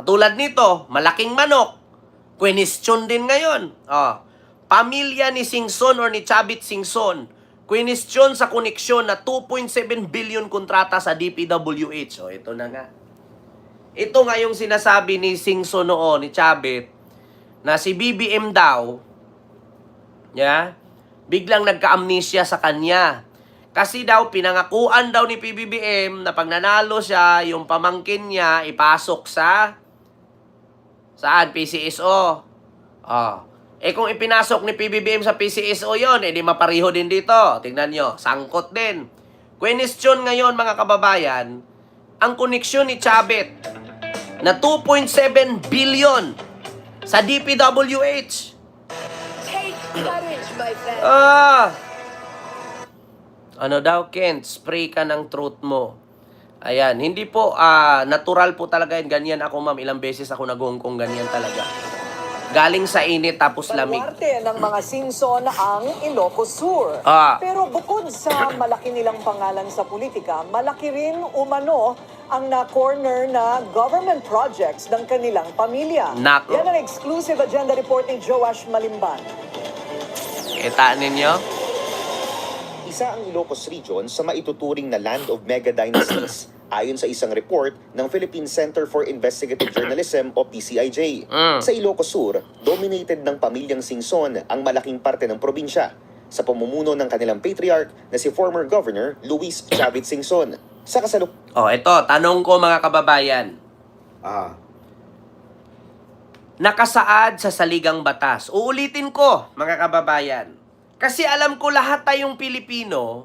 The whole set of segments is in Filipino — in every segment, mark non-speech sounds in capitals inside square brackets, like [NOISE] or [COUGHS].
Katulad nito, malaking manok. Question din ngayon. Oh, pamilya ni Singson or ni Chabit Singson. Question sa koneksyon na 2.7 billion kontrata sa DPWH. Oh, ito na nga. Ito nga yung sinasabi ni Singson noon, ni Chabit, na si BBM daw, yeah, biglang nagka-amnesia sa kanya. Kasi daw, pinangakuan daw ni PBBM na pag nanalo siya, yung pamangkin niya ipasok sa saan? PCSO. Oh. Eh kung ipinasok ni PBBM sa PCSO yon, edi mapariho din dito. Tingnan nyo, sangkot din. Question ngayon mga kababayan, ang koneksyon ni Chabet na 2.7 billion sa DPWH. Take courage, my friend. Ah! Ano daw, Kent? Spray ka ng throat mo. Ayan, hindi po, ah, natural po talaga yan. Ganyan ako, ma'am. Ilang beses ako nagungkong ganyan talaga. Galing sa init tapos lamig. Baluarte ng mga Singson ang Ilocos Sur. Ah. Pero bukod sa malaki nilang pangalan sa politika, malaki rin umano ang na-corner na government projects ng kanilang pamilya. Nako. Yan ang exclusive agenda report ni Joash Malimban. Kita ninyo? Isa ang Ilocos Region sa maituturing na land of mega dynasties [CLEARS THROAT] ayon sa isang report ng Philippine Center for Investigative Journalism o PCIJ. Mm. Sa Ilocos Sur, dominated ng pamilyang Singson ang malaking parte ng probinsya sa pamumuno ng kanilang patriarch na si former Governor Luis Chavit Singson. Sa kasaluk Oh, ito, tanong ko mga kababayan. Ah, Nakasaad sa saligang batas. Uulitin ko, mga kababayan. Kasi alam ko lahat tayong Pilipino,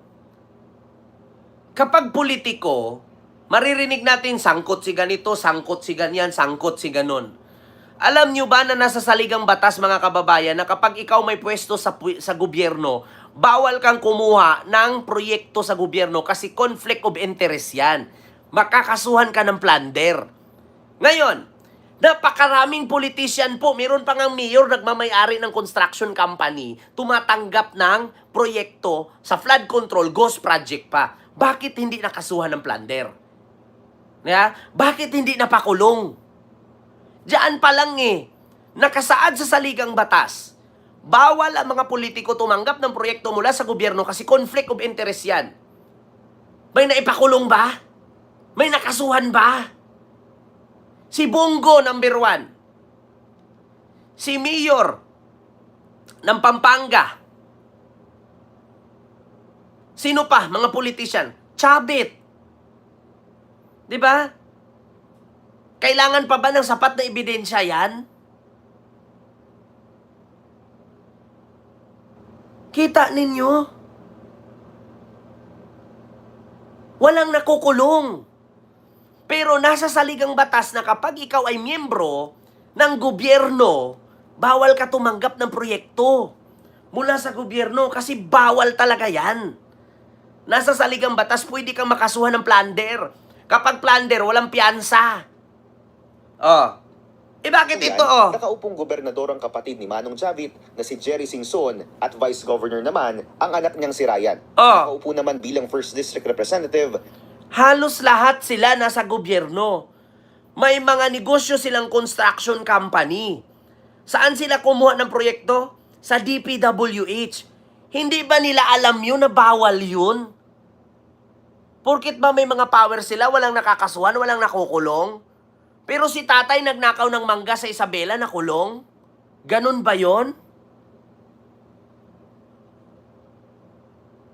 kapag politiko, maririnig natin sangkot si ganito, sangkot si ganyan, sangkot si ganon. Alam nyo ba na nasa saligang batas mga kababayan na kapag ikaw may pwesto sa, sa gobyerno, bawal kang kumuha ng proyekto sa gobyerno kasi conflict of interest yan. Makakasuhan ka ng plunder. Ngayon, napakaraming politician po, meron pa ngang mayor nagmamayari ng construction company, tumatanggap ng proyekto sa flood control, ghost project pa. Bakit hindi nakasuhan ng plunder? Yeah? Bakit hindi napakulong? Diyan pa lang eh, nakasaad sa saligang batas. Bawal ang mga politiko tumanggap ng proyekto mula sa gobyerno kasi conflict of interest yan. May naipakulong ba? May nakasuhan ba? Si Bongo, number one. Si Mayor ng Pampanga. Sino pa? Mga politician. Chabit. Di ba? Kailangan pa ba ng sapat na ebidensya yan? Kita ninyo? Walang nakukulong. Pero nasa saligang batas na kapag ikaw ay miyembro ng gobyerno, bawal ka tumanggap ng proyekto mula sa gobyerno kasi bawal talaga yan. Nasa saligang batas, pwede kang makasuhan ng plunder. Kapag plunder, walang piyansa. Oh. Eh bakit ito oh? Nakaupong gobernador ang kapatid ni Manong Chavit na si Jerry Singson at Vice Governor naman ang anak niyang si Ryan. Oh. Nakaupo naman bilang First District Representative Halos lahat sila nasa gobyerno. May mga negosyo silang construction company. Saan sila kumuha ng proyekto? Sa DPWH. Hindi ba nila alam yun na bawal yun? Porkit ba may mga power sila, walang nakakasuhan, walang nakukulong? Pero si tatay nagnakaw ng mangga sa Isabela, nakulong? Ganun ba yon?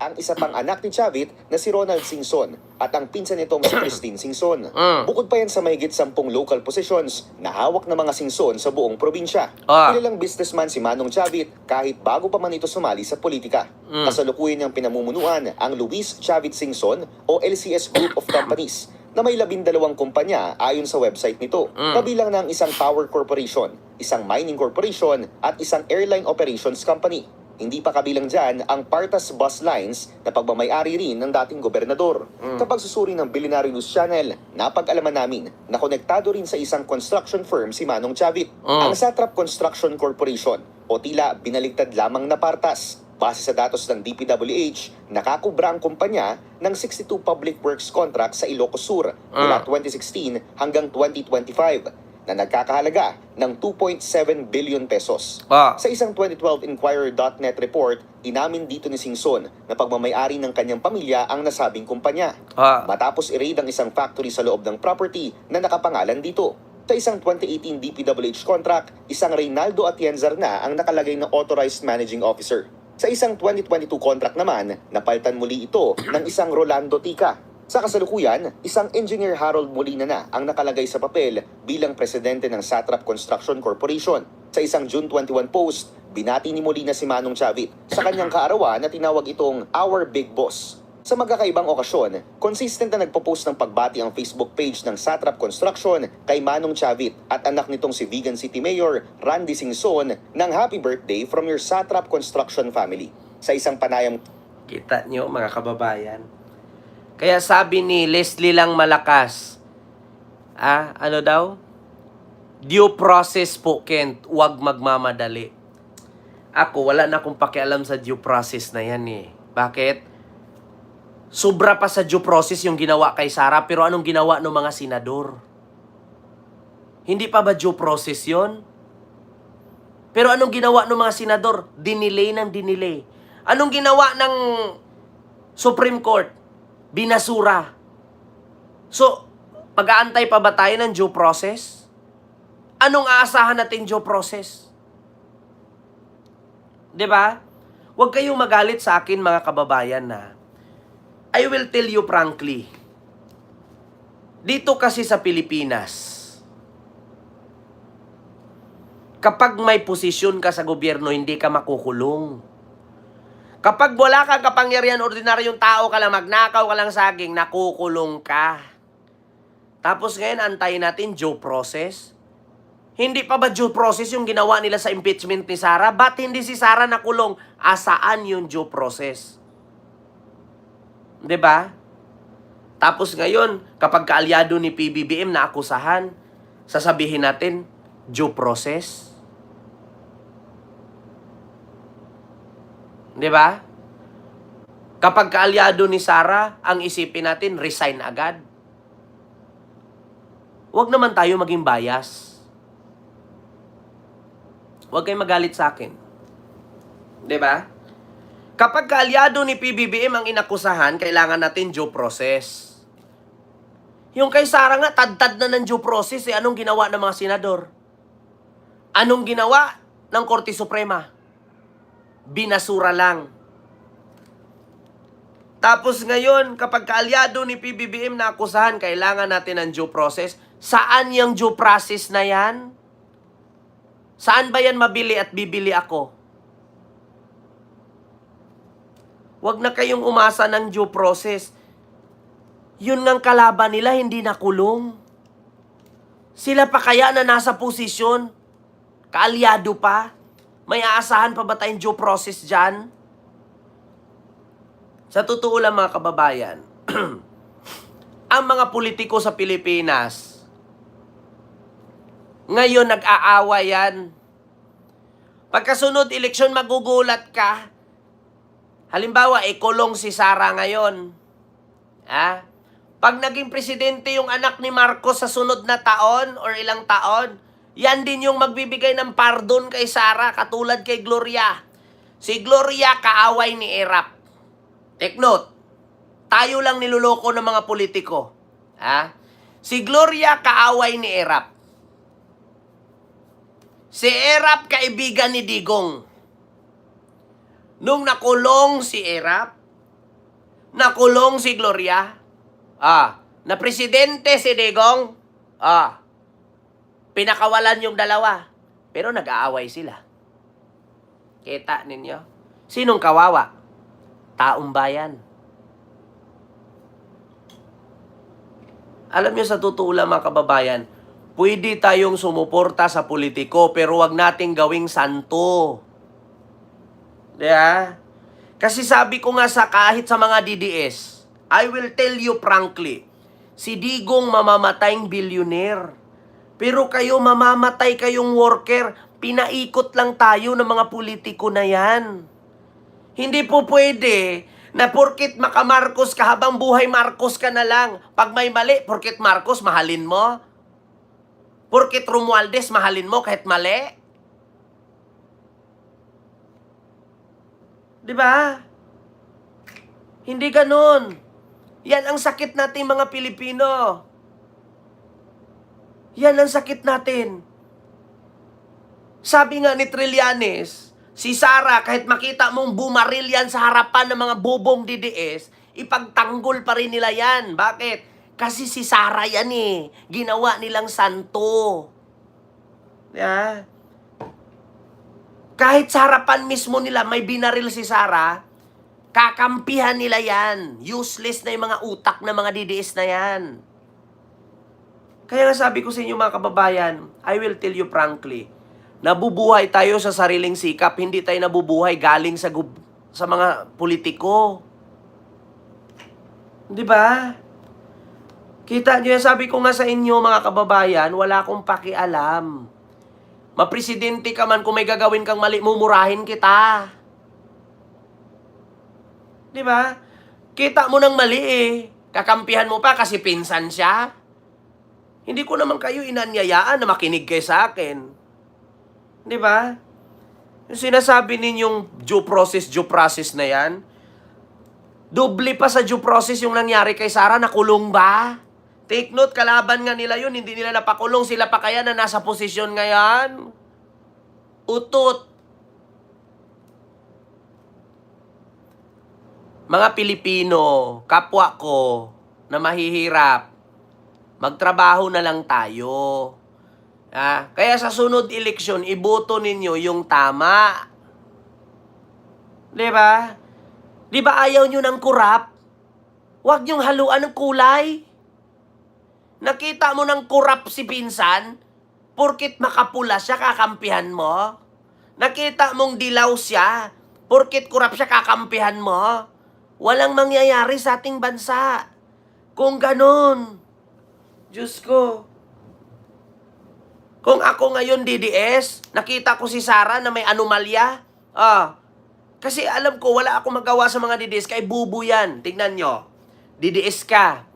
Ang isa pang anak ni Chavit na si Ronald Singson at ang pinsan nitong si [COUGHS] Christine Singson. Mm. Bukod pa yan sa mahigit sampung local positions na hawak ng mga Singson sa buong probinsya. Ah. Kilalang businessman si Manong Chavit kahit bago pa man ito sumali sa politika. Mm. Kasalukuyan niyang pinamumunuan ang Luis Chavit Singson o LCS Group of Companies na may labindalawang kumpanya ayon sa website nito. Mm. Kabilang ng isang power corporation, isang mining corporation at isang airline operations company. Hindi pa kabilang dyan ang Partas Bus Lines na pagmamayari rin ng dating gobernador. Kapag susuri ng Billionaire News Channel, napag-alaman namin na konektado rin sa isang construction firm si Manong Chavit. Mm. Ang Satrap Construction Corporation o tila binaligtad lamang na Partas. Base sa datos ng DPWH, nakakubra ang kumpanya ng 62 public works contracts sa Ilocos Sur mula 2016 hanggang 2025. Na nagkakahalaga ng 2.7 billion pesos. Pa. Sa isang 2012 Inquirer.net report, inamin dito ni Singson na pagmamayari ng kanyang pamilya ang nasabing kumpanya. Ah. Matapos i-raid ang isang factory sa loob ng property na nakapangalan dito. Sa isang 2018 DPWH contract, isang Reynaldo Atienzar na ang nakalagay na Authorized Managing Officer. Sa isang 2022 contract naman, napalitan muli ito ng isang Rolando Tica. Sa kasalukuyan, isang engineer Harold Molina na ang nakalagay sa papel bilang presidente ng Satrap Construction Corporation. Sa isang June 21 post, binati ni Molina si Manong Chavit sa kanyang kaarawan na tinawag itong Our Big Boss. Sa magkakaibang okasyon, consistent na nagpo-post ng pagbati ang Facebook page ng Satrap Construction kay Manong Chavit at anak nitong si Vigan City Mayor Randy Singson ng Happy Birthday from your Satrap Construction family. Sa isang panayam Kita nyo, mga kababayan. Kaya sabi ni Leslie lang malakas, ah, ano daw? Due process po, Kent. Huwag magmamadali. Ako, wala na akong pakialam sa due process na yan eh. Bakit? Sobra pa sa due process yung ginawa kay Sara, pero anong ginawa ng mga senador? Hindi pa ba due process yon? Pero anong ginawa ng mga senador? Dinilay ng dinilay. Anong ginawa ng Supreme Court? Binasura. So, pag-aantay pa ba tayo ng due process? Anong aasahan natin due process? 'Di ba? Huwag kayong magalit sa akin mga kababayan na I will tell you frankly. Dito kasi sa Pilipinas, kapag may posisyon ka sa gobyerno, hindi ka makukulong. Kapag wala kang kapangyarihan, ordinaryong tao ka lang, magnakaw ka lang saging, nakukulong ka. Tapos ngayon, antayin natin due process. Hindi pa ba due process yung ginawa nila sa impeachment ni Sara? Ba't hindi si Sara nakulong? Asaan yung due process? ba? Tapos ngayon, kapag kaalyado ni PBBM na akusahan, sasabihin natin, due process? 'Di ba? Kapag kaalyado ni Sara, ang isipin natin, resign agad. Huwag naman tayo maging bias. Huwag kayong magalit sa akin. 'Di ba? Kapag kaalyado ni PBBM ang inakusahan, kailangan natin due process. Yung kay Sara nga, tad-tad na ng due process eh. Anong ginawa ng mga senador? Anong ginawa ng Korte Suprema? Binasura lang. Tapos ngayon, kapag kaalyado ni PBBM na akusahan, kailangan natin ng due process. Saan yung due process na yan? Saan ba yan mabili at bibili ako? Huwag na kayong umasa ng due process. Yun ngang kalaban nila, hindi nakulong. Sila pa kaya na nasa posisyon? Kaalyado pa? May aasahan pa ba tayong due process dyan? Sa totoo lang mga kababayan, [CLEARS THROAT] ang mga politiko sa Pilipinas, ngayon nag-aawa yan. Pagkasunod eleksyon, magugulat ka. Halimbawa, ikulong si Sara ngayon. Ha? Pag naging presidente yung anak ni Marcos sa sunod na taon or ilang taon, yan din yung magbibigay ng pardon kay Sara, katulad kay Gloria. Si Gloria kaaway ni Erap. Take note, tayo lang niluloko ng mga politiko. Ha? Si Gloria kaaway ni Erap. Si Erap kaibigan ni Digong. Nung nakulong si Erap, nakulong si Gloria, ah, na presidente si Digong, ah, pinakawalan yung dalawa. Pero nag-aaway sila. Kita ninyo? Sinong kawawa? Taong bayan. Alam nyo sa totoo lang mga kababayan, pwede tayong sumuporta sa politiko pero wag nating gawing santo. Diba? Kasi sabi ko nga sa kahit sa mga DDS, I will tell you frankly, si Digong mamamatayng billionaire. Pero kayo mamamatay kayong worker, pinaikot lang tayo ng mga politiko na yan. Hindi po pwede na porkit maka-Marcos ka habang buhay Marcos ka na lang. Pag may mali, porkit Marcos, mahalin mo. Porkit Romualdez, mahalin mo kahit mali? Di ba? Hindi ganun. Yan ang sakit nating mga Pilipino. Yan ang sakit natin. Sabi nga ni Trillanes, si Sara, kahit makita mong bumaril yan sa harapan ng mga bubong DDS, ipagtanggol pa rin nila yan. Bakit? Kasi si Sara yan eh. Ginawa nilang santo. Yeah. Kahit sa harapan mismo nila may binaril si Sara, kakampihan nila yan. Useless na yung mga utak ng mga DDS na yan. Kaya nga sabi ko sa inyo mga kababayan, I will tell you frankly, nabubuhay tayo sa sariling sikap, hindi tayo nabubuhay galing sa gub- sa mga politiko. Di ba? Kita nyo yan, sabi ko nga sa inyo mga kababayan, wala akong pakialam. Mapresidente ka man, kung may gagawin kang mali, mumurahin kita. Di ba? Kita mo ng mali eh. Kakampihan mo pa kasi pinsan siya. Hindi ko naman kayo inanyayaan na makinig kayo sa akin. Di ba? Yung sinasabi ninyong due process, due process na yan, doble pa sa due process yung nangyari kay Sara, nakulong ba? Take note, kalaban nga nila yun, hindi nila napakulong. Sila pa kaya na nasa posisyon ngayon? Utot. Mga Pilipino, kapwa ko, na mahihirap, magtrabaho na lang tayo. Ah, kaya sa sunod eleksyon, iboto ninyo yung tama. 'Di ba? 'Di ba ayaw nyo ng kurap? Huwag niyong haluan ng kulay. Nakita mo ng kurap si pinsan, porkit makapula siya, kakampihan mo. Nakita mong dilaw siya, porkit kurap siya, kakampihan mo. Walang mangyayari sa ating bansa. Kung ganun, Diyos ko, kung ako ngayon DDS, nakita ko si Sara na may anomalya, ah, kasi alam ko, wala akong magawa sa mga DDS, kay bubu yan. Tignan nyo, DDS ka.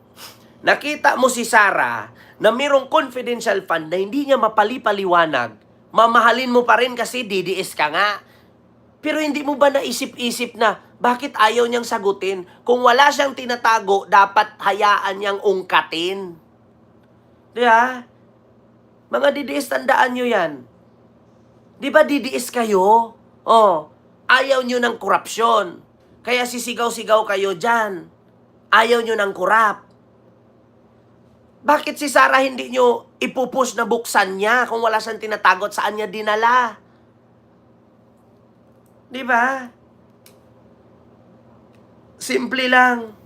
Nakita mo si Sara na mayroong confidential fund na hindi niya mapalipaliwanag, mamahalin mo pa rin kasi DDS ka nga. Pero hindi mo ba naisip-isip na bakit ayaw niyang sagutin? Kung wala siyang tinatago, dapat hayaan niyang ungkatin. Di ba? Mga DDS, tandaan nyo yan. Di ba DDS kayo? Oh, ayaw nyo ng korupsyon. Kaya sisigaw-sigaw kayo dyan. Ayaw nyo ng kurap. Bakit si Sarah hindi nyo ipupush na buksan niya kung wala siyang tinatagot saan niya dinala? Di ba? Simple lang.